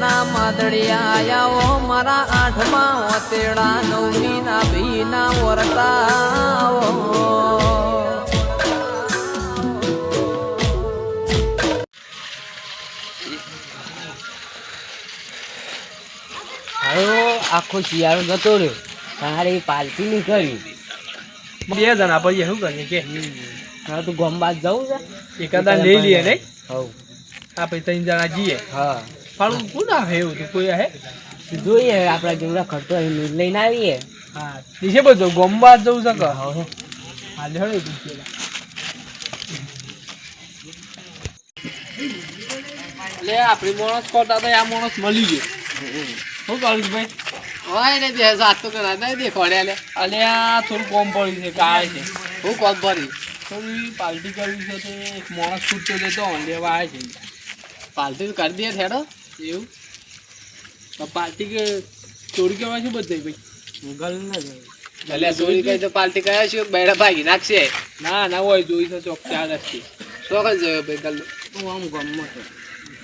ના માદળિયા આયા ઓ મારા આઠમા ઓતેડા નવમી ના ભી ના વરતા આખો શિયાળો જતો રહ્યો. તારે પાલતી નહીં કરી બે જણા પછી શું કરીએ કે? હા તું ગોમબાદ જવું છે? એકાદા લઈ લઈએ નહીં? હવ. આપણે ત્રણ જણા જઈએ. હા. પણ કોણ આવે એવું તો કોઈ હે? જોઈએ હવે આપણા જેવડા ખર્ચો અહીં લઈને આવીએ. હા નીચે બધો ગોમવા જવું છે હવે હા એ પૂછીએ લે આપણી માણસ ખોટા તો આ માણસ મળી ગયો. શું કરું ભાઈ હોય ને બે સાત તો કરા નહીં દેખોડ્યા લે. અલે આ થોડું કોમ પડ્યું છે કાય છે. હું કોમ ભરી થોડી પાલટી કરવી છે તો એક માણસ છૂટતો જતો લેવા આવે છે. પાલટી તો કરી દે હેડો એવું? પાર્ટી કે ચોરી કેવા શું બધે ભાઈ? મુગલ ન જાય એટલે ચોરી કઈ તો પાર્ટી કયા છે બેડા ભાગી નાખશે? ના ના હોય જોઈ છે ચોક ચાર રસ્તી. જ જોયો ભાઈ ગલ્લો. હું આમ ગમો છું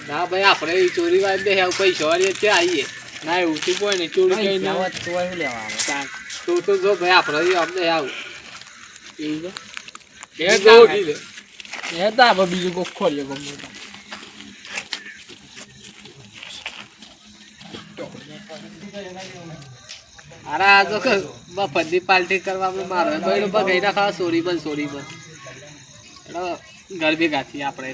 ના ભાઈ આપણે ચોરી વાત બે આવું પૈસા વાળી ત્યાં આવીએ ના એવું તું કોઈ નહીં ચોરી કઈ ના આવત તો અહીં લેવા આવે તો તો જો ભાઈ આપણે અમને આવું. એવું તો? એ તો બીજું કોક ખોલીએ ગમે અરે આ તો ફરી પાર્ટી કરવા આપણે મારો. બૈડો બગાઈ નાખા સોરી બન સોરી બન. એટલે ઘર ભેગા આપણે.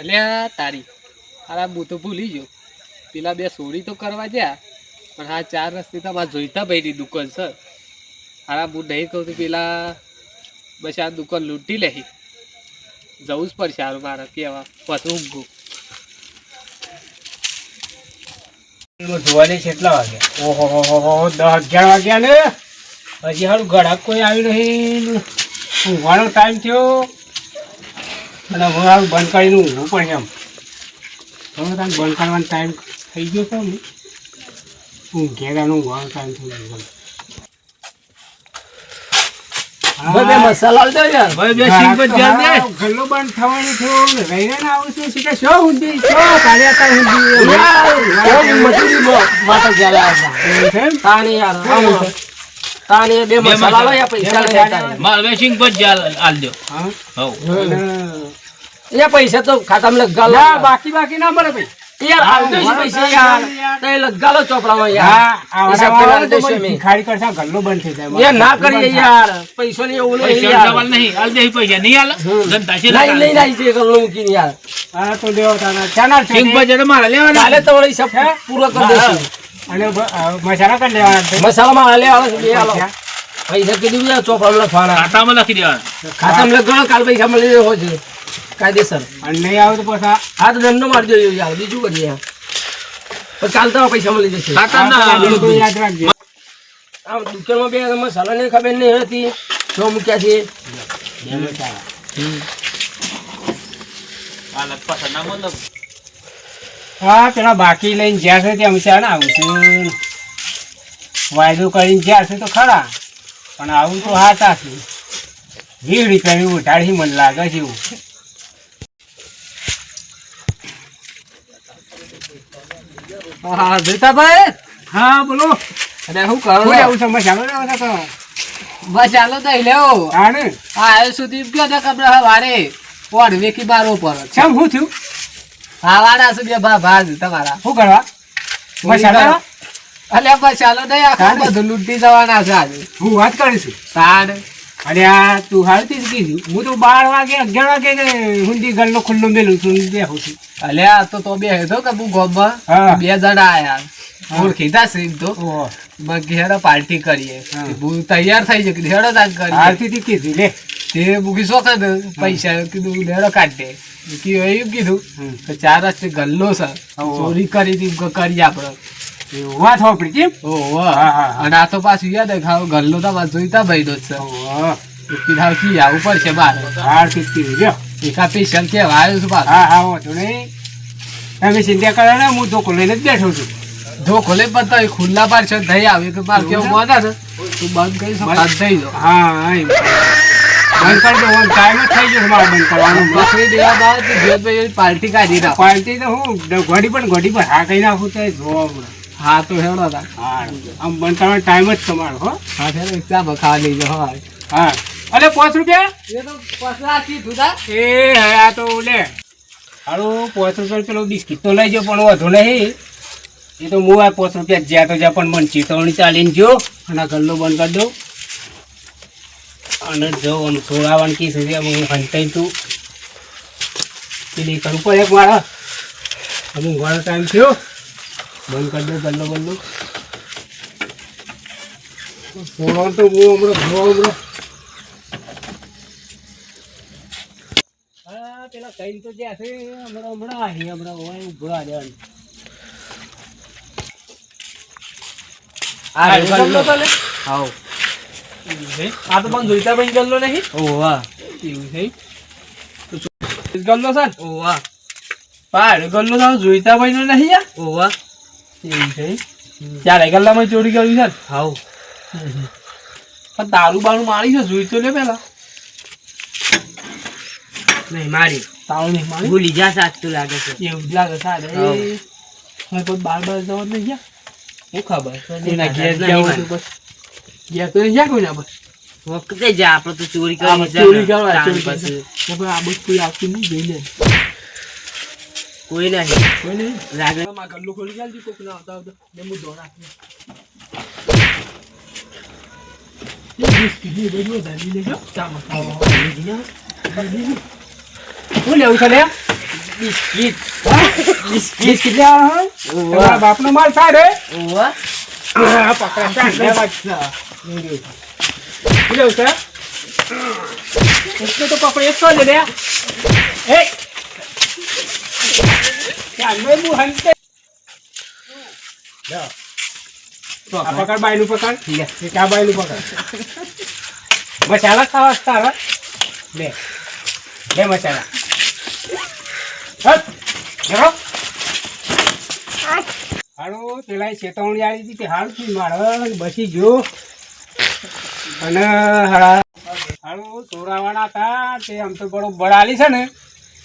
અલ્યા તારી. અરે હું તો ભૂલી ગયો. પેલા બે સોરી તો કરવા ગયા. પણ હા, ચાર રસ્તે તો મારે જોઈતા ભાઈની દુકાન છે હારા, હું નહીં કહું તો પેલા બસ આ દુકાન લૂંટી લે જવું જ પડશે સારું મારે, કેવા? પછી ઊંઘું. જોવાની કેટલા વાગે. ઓહો, હો હો હો દસ અગિયાર વાગ્યા ને? હજી સારું ઘડાક કોઈ આવી નહીં. ઊંઘવાનો ટાઈમ થયો. અને હવે સારું બંધ કરીને ઊંઘું પણ એમ. હવે તારે બંધ કરવાનો ટાઈમ થઈ ગયો છે થઈ છે. બે મસાલા આલ યાર. ભાઈ બે સિંગ પર ધ્યાન દે. ગલ્લો બંધ થવાની ને રહીને ને આવું છું સીધા શો હુંદી શો કાર્ય તા ઓ મજૂરી બો માતા છે. તાણી યાર આવું છે તાણી બે મસાલા લો યા પૈસા લઈ બે સિંગ પર જાલ આલ દો હા? હો. એ પૈસા તો ખાતામાં લગાલો ના બાકી બાકી ના મળે ભાઈ. યાર આલ છે પૈસા યાર. તો લગાલો ચોપડામાં યાર. હા પેલા દેશો મને મેં. કરતા ગલ્લો બંધ થઈ જાય એ ના કરીએ યાર. પૈસો ની એવું નહીં યાર સવાલ નહીં આલ દે પૈસા નહીં આલ. ધંધા છે નહીં નહીં નહીં છે ગલ્લો મૂકીને યાર. હા તો દેવો તાના ચાના છે સિંગ પર મારા લેવાના કાલે તો વળી હિસાબ પૂરો કરી દેશું. અને મસાલા કરી લેવાના છે. મસાલામાં હાલે બે હાલો. પૈસા કીધું ચોપડા લખવાના. ખાતામાં લખી દેવાના. ખાતામાં લગાડો કાલ પૈસા મળી રહ્યો છે. કાયદેસર. અને નહીં આવે તો પછી આ તો દંડો મારજો દેજો યાર બીજું કરીએ પણ કાલ પૈસા મળી જશે. યાદ રાખજે. આમ દુકાનમાં બે મસાલા ને ખબર નહીં હતી. જો મૂક્યા છે. આ લખ પાછા ના મતલબ હા પેલા બાકી લઈને જ્યાં છે ત્યાં વિચાર આવું છું. વાયદો કરીને જ્યાં છે તો ખરા. પણ આવું તો હા તાશું વીસ રૂપિયાની ઉઠાડી મને લાગે છે એવું. હા બોલો. અરે શું કરો આવું છે મસાલો ના તો. બસ ચાલો તો લેવો. આને હા સુધી ગયો તો કપડા વારે ઓઢ વેકી બારો પર કેમ શું થયું? હા વાડા સુધી ભા તમારા શું કરવા? મસાલા અલ્યા બસ ચાલો નહીં આખું બધું લૂંટી જવાના છે આજે. હું વાત કરીશું તાણ અરે આ તું હાલતી જ કીધું. હું તો બાર વાગે અગિયાર વાગે હુંડી ગલ્લો ખુલ્લો મેલું છું બેહું છું. અલ્યા તો તો બે હેતો કે બુ ગોમમાં બે જણા આયા. ઓળખીતા છે એમ તો. બાકી હેડો પાર્ટી કરીએ. બુ તૈયાર થઈ ગયો હેડો તાન કરી આરતી થી કીધી લે. તે મૂકી શોખ પૈસા કીધું હેડો કાઢે કીધું એમ કીધું. કે ચાર રસ્તે ગલ્લો છે. ચોરી કરી હતી કરી આપણે વાત હોપડી કેમ? ઓહો. અને આ તો પાછું યાદ ખાવ ગલ્લો તો પાછું જોઈતા ભાઈ ઓહો કીધા કી આવું પડશે બાર. હાલતી કીધી કીધું એકા પૈસા કેવા આવ્યો છું પાછું. હા હા વાંધો નહીં. તમે ચિંતા કરો ને હું ધોકો લઈને જ બેઠો છું. ધોકો લઈ પણ બતાવી ખુલ્લા પાર છે દહીં આવે તો બાર કેવું મોડા ને? તું બંધ કરી શકો થઈ જાઓ હા હા. બંધ કરી દો ટાઈમ જ થઈ ગયો છે મારે બંધ કરવાનો. બકરી દેવા બાદ જીવતભાઈ પાર્ટી કાઢી નાખ. પાર્ટી તો હું ઘડી પણ ઘડી પર હા કહી નાખું તો જોવા મળે. હા તો હેડો તા હા આમ બંધ કરવાનો ટાઈમ જ તમારો હો. હા છે ને ચા બખા લઈ જાઓ હા. અરે અલે પાંચ રૂપિયા? એ તો પસરા કીધું તા એ આ તો લે. હારું પાંચ રૂપિયા પેલો બિસ્કિટ તો લઈ જાઓ, પણ વધુ નહીં. એ તો હું આ પાંચ રૂપિયા જ્યાં તો જ્યાં પણ મને ચેતવણી ચાલીને જો, અને ઘરનું બંધ કરી દઉં. અને જો આમ છોડાવવાનું કી છે હું હંતાઈ તું. પેલી કરવું પડે મારા. અમુક ઘણો ટાઈમ થયો. બંધ કરી દઉં ગલ્લો ગલ્લો છોડવાનું તો હું હમણાં હમણાં હા પેલા કઈ તો જ્યાં છે હમણાં હમણાં આવી હમણાં હોય ઊભો આ જવાનું. આ હા, ગલ્લો ગલ્લો હાઉ આ તો પણ જોઈતા ભાઈ ગલ્લો નહીં? એવું છે? ગલ્લો છે? ઓ વાહ. પાડ ગલ્લો તો જોઈતા ભાઈ નો નહીં યાર. ઓવા એવું છે? ત્યારે ગલ્લામાં ચોરી કરી છે? ને હાઉ પણ દારૂ બારૂ મારી છે જોઈતો લે પેલા? નહીં મારી. નહીં મારી? ભૂલી જા સાચું લાગે છે. એવું જ લાગે સારે. મેં કોઈ બાર બાર જવા નહીં ગયા? હું ખબર? કોઈના ઘેર ગયા. તો બસ ગયા કોઈના બસ? વખતે જા આપણે તો ચોરી આ કરી બસ ચોરી કરવા પછી. કરવા. આ બધું કોઈ આવતું નહીં જોઈ લે. કોઈ નહીં. કોઈ નહીં? લાગે માં ગલ્લું ખોલી ચાલજો કોક ના આવતા આવતા. ને હું દોડ શું લેવું છે લે? બિસ્કિટ. બિસ્કિટ. લેવા તમારા બાપનો માલ સારે શું લેવું છે? એટલે તો પકડ એક તો લે. એ પકડ. બાયનું પકડ. લે. એક પકડ. મસાલા ખાવા લે. લે મસાલા. હટ! પેલા ચેતવણી આવી હતી કે હારું થી મારે બચી ગયો. અને હારું ચોરાવાના હતા તે આમ તો બડો બળાલી છે ને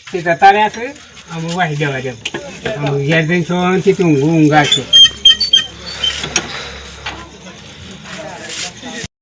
તે જતા રહ્યા છે. આમ વાહી દેવા જેમ ઊંઘું ઊંઘા છે